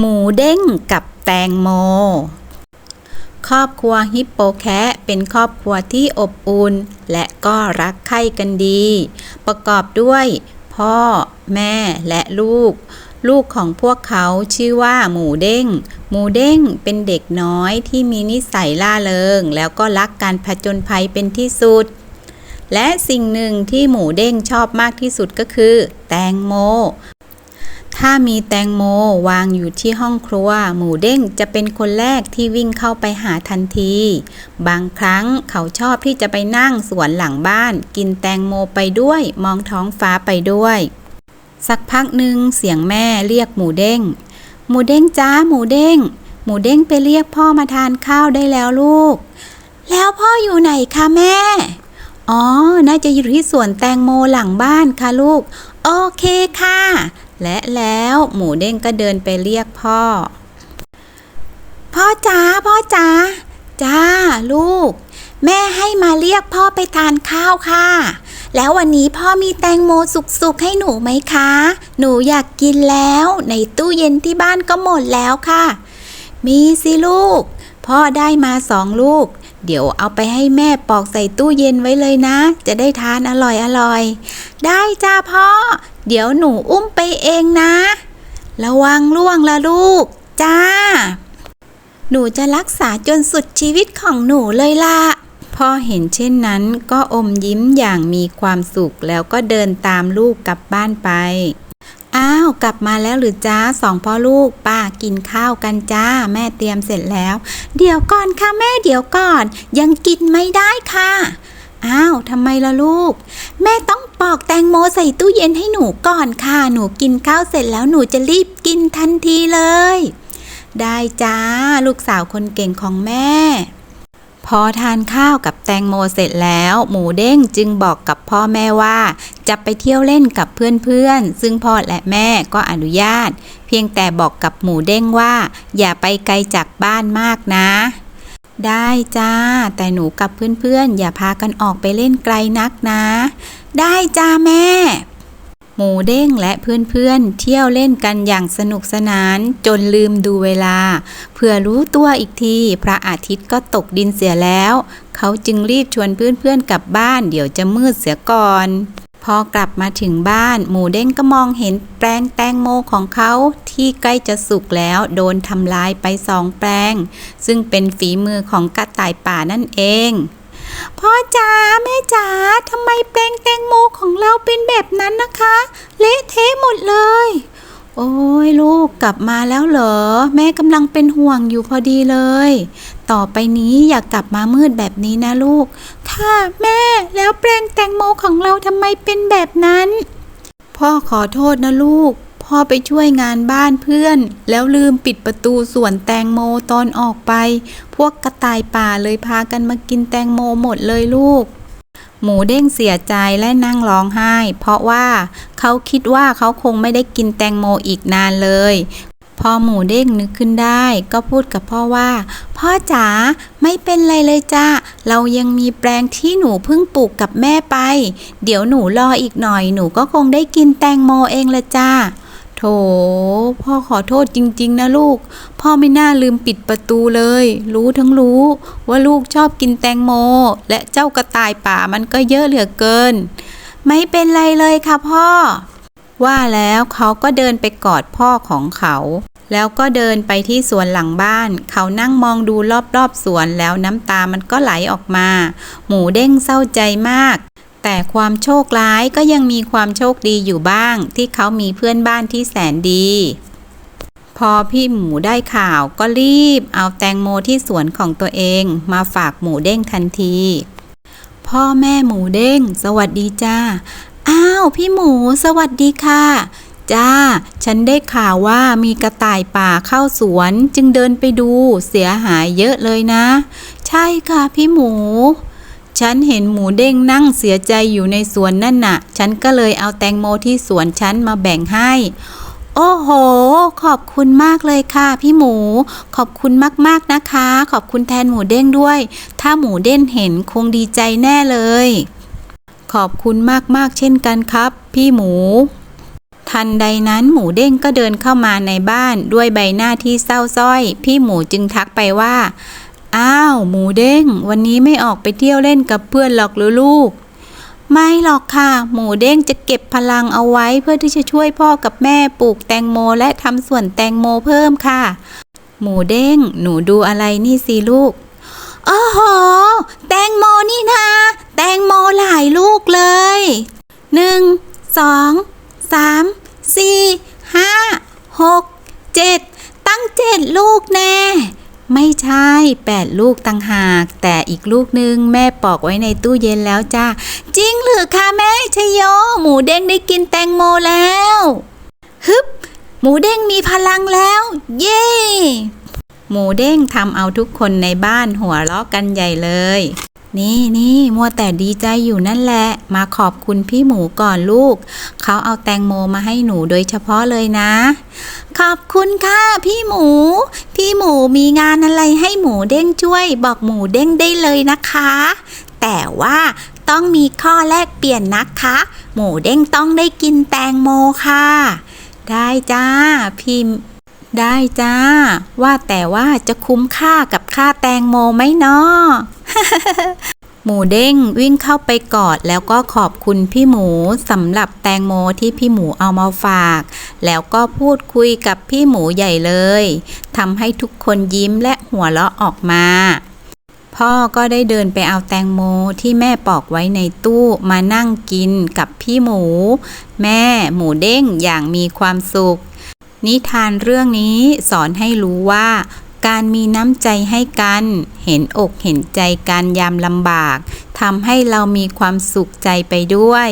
หมูเด้งกับแตงโม ครอบครัวฮิปโปแคะ เป็นครอบครัวที่อบอุ่นและก็รักใคร่กันดี ประกอบด้วย พ่อ แม่และลูก ลูกของพวกเขาชื่อว่าหมูเด้ง หมูเด้งเป็นเด็กน้อยที่มีนิสัยล่าเริง แล้วก็รักการผจญภัยเป็นที่สุดและสิ่งหนึ่งที่หมูเด้งชอบมากที่สุดก็คือ แตงโม ถ้ามีแตงโมวางอยู่ที่ห้องครัว หมูเด้งจะเป็นคนแรกที่วิ่งเข้าไปหาทันที บางครั้งเขาชอบที่จะไปนั่งสวนหลังบ้าน กินแตงโมไปด้วย มองท้องฟ้าไปด้วย สักพักหนึ่งเสียงแม่เรียกหมูเด้ง หมูเด้งจ้าหมูเด้ง หมูเด้งไปเรียกพ่อมาทานข้าวได้แล้วลูก แล้วพ่ออยู่ไหนคะแม่ อ๋อ น่าจะอยู่ที่สวนแตงโมหลังบ้านค่ะลูก โอเคค่ะ และแล้วหมูเด้งก็เดินไปเรียกพ่อ พ่อจ๋าพ่อจ๋าจ้าลูก แม่ให้มาเรียกพ่อไปทานข้าวค่ะ แล้ววันนี้พ่อมีแตงโมสุกๆให้หนูไหมคะ หนูอยากกินแล้ว ในตู้เย็นที่บ้านก็หมดแล้วค่ะ มีสิลูก พ่อได้มาสองลูก เดี๋ยวเอาไปให้แม่ปอกใส่ตู้เย็นไว้เลยนะ จะได้ทานอร่อยอร่อยๆได้จ้าพ่อ เดี๋ยวหนูอุ้มไปเองนะ ระวังล่วงละลูก จ้า หนูจะรักษาจนสุดชีวิตของหนูเลยล่ะพ่อเห็นเช่นนั้นก็อมยิ้มอย่างมีความสุขแล้วก็เดินตามลูกกลับบ้านไป อ้าว กลับมาแล้วหรือจ้าสองพ่อลูกป้ากินข้าวกันจ้า แม่เตรียมเสร็จแล้ว เดี๋ยวก่อนค่ะแม่เดี๋ยวก่อน ยังกินไม่ได้ค่ะ อ้าวทำไมล่ะลูก แม่ต้องปอกแตงโมใส่ตู้เย็นให้หนูก่อนค่ะ หนูกินข้าวเสร็จแล้วหนูจะรีบกินทันทีเลย ได้จ้า ลูกสาวคนเก่งของแม่ พอทานข้าวกับแตงโมเสร็จแล้ว หมูเด้งจึงบอกกับพ่อแม่ว่า จะไปเที่ยวเล่นกับเพื่อนๆ ซึ่งพ่อและแม่ก็อนุญาต เพียงแต่บอกกับหมูเด้งว่า อย่าไปไกลจากบ้านมากนะ ได้จ้า แต่หนูกับเพื่อนๆ อย่าพากันออกไปเล่นไกลนักนะ ได้จ้าแม่ หมูเด้งและเพื่อนๆ เที่ยวเล่นกันอย่างสนุกสนานจนลืมดูเวลา เพื่อรู้ตัวอีกที พระอาทิตย์ก็ตกดินเสียแล้ว เขาจึงรีบชวนเพื่อนๆกลับบ้าน เดี๋ยวจะมืดเสียก่อน พอกลับมาถึงบ้าน หมูเด้งก็มองเห็นแปลงแตงโมของเขาที่ใกล้จะสุกแล้วโดนทำลายไปสองแปลง ซึ่งเป็นฝีมือของกระต่ายป่านั่นเองพ่อจ๋าแม่จ๋าทำไมแปลงแตงโมของเราเป็นแบบนั้นนะคะ เละเทะหมดเลย โอ้ยลูกกลับมาแล้วเหรอ แม่กำลังเป็นห่วงอยู่พอดีเลย ต่อไปนี้อย่ากกลับมามืดแบบนี้นะลูก ค่ะแม่แล้วแปลงแตงโมของเราทำไมเป็นแบบนั้น พ่อขอโทษนะลูก พ่อไปช่วยงานบ้านเพื่อน แล้วลืมปิดประตูสวนแตงโมตอนออกไป พวกกระต่ายป่าเลยพากันมากินแตงโมหมดเลยลูก หมูเด้งเสียใจและนั่งร้องไห้ เพราะว่าเขาคิดว่าเขาคงไม่ได้กินแตงโมอีกนานเลย พอหมูเด้งนึกขึ้นได้ ก็พูดกับพ่อว่า พ่อจ๋าไม่เป็นไรเลยจ้าเรายังมีแปลงที่หนูเพิ่งปลูกกับแม่ไป เดี๋ยวหนูรออีกหน่อย หนูก็คงได้กินแตงโมเองละจ้า โถ พ่อขอโทษจริง ๆ นะลูก พ่อไม่น่าลืมปิดประตูเลย รู้ทั้งรู้ว่าลูกชอบกินแตงโม และเจ้ากระต่ายป่ามันก็เยอะเหลือเกิน ไม่เป็นไรเลยค่ะพ่อ ว่าแล้วเขาก็เดินไปกอดพ่อของเขา แล้วก็เดินไปที่สวนหลังบ้าน เขานั่งมองดูรอบๆสวนแล้วน้ำตามันก็ไหลออกมา หมูเด้งเศร้าใจมาก แต่ความโชคร้ายก็ยังมีความโชคดีอยู่บ้าง ที่เขามีเพื่อนบ้านที่แสนดี พอพี่หมูได้ข่าวก็รีบเอาแตงโมที่สวนของตัวเองมาฝากหมูเด้งทันที พ่อแม่หมูเด้ง สวัสดีจ้า อ้าว พี่หมู สวัสดีค่ะจ้า ฉันได้ข่าวว่ามีกระต่ายป่าเข้าสวนจึงเดินไปดูเสียหายเยอะเลยนะ ใช่ค่ะพี่หมู ฉันเห็นหมูเด้งนั่งเสียใจอยู่ในสวนนั่นน่ะ ฉันก็เลยเอาแตงโมที่สวนฉันมาแบ่งให้ โอ้โห ขอบคุณมากเลยค่ะ พี่หมู ขอบคุณมากๆนะคะ ขอบคุณแทนหมูเด้งด้วย ถ้าหมูเด้งเห็นคงดีใจแน่เลย ขอบคุณมากๆเช่นกันครับ พี่หมูทันใดนั้นหมูเด้งก็เดินเข้ามาในบ้านด้วยใบหน้าที่เศร้าส้อย พี่หมูจึงทักไปว่า อ้าว หมูเด้ง วันนี้ไม่ออกไปเที่ยวเล่นกับเพื่อนหรอกหรือลูก ไม่หรอกค่ะ หมูเด้งจะเก็บพลังเอาไว้เพื่อที่จะช่วยพ่อกับแม่ปลูกแตงโมและทำสวนแตงโมเพิ่มค่ะ หมูเด้ง หนูดูอะไรนี่สิลูกโอ้โห แตงโมนี่นะ แตงโมหลายลูกเลยหนึ่งสองสามสี่ห้าหกเจ็ดตั้งเจ็ดลูกแน่ ไม่ใช่แปดลูกต่างหาก แต่อีกลูกนึงแม่ปอกไว้ในตู้เย็นแล้วจ้าจริงหรือคะแม่ชยโย หมูเด้งได้กินแตงโมแล้ว ฮึบ หมูเด้งมีพลังแล้ว เย้ หมูเด้งทำเอาทุกคนในบ้านหัวเราะกันใหญ่เลย นี่นี่มัวแต่ดีใจอยู่นั่นแหละ มาขอบคุณพี่หมูก่อนลูก เขาเอาแตงโมมาให้หนูโดยเฉพาะเลยนะ ขอบคุณค่ะพี่หมู พี่หมูมีงานอะไรให้หมูเด้งช่วย บอกหมูเด้งได้เลยนะคะ แต่ว่าต้องมีข้อแลกเปลี่ยนนะคะ หมูเด้งต้องได้กินแตงโมค่ะ ได้จ้าพี่ได้จ้า ว่าแต่ว่าจะคุ้มค่ากับค่าแตงโมไหมเนาะ หมูเด้งวิ่งเข้าไปกอดแล้วก็ขอบคุณพี่หมูสำหรับแตงโมที่พี่หมูเอามาฝาก แล้วก็พูดคุยกับพี่หมูใหญ่เลยทำให้ทุกคนยิ้มและหัวเราะออกมา พ่อก็ได้เดินไปเอาแตงโมที่แม่ปอกไว้ในตู้มานั่งกินกับพี่หมู แม่หมูเด้งอย่างมีความสุข นิทานเรื่องนี้สอนให้รู้ว่า การมีน้ำใจให้กัน เห็นอกเห็นใจกันยามลำบากทำให้เรามีความสุขใจไปด้วย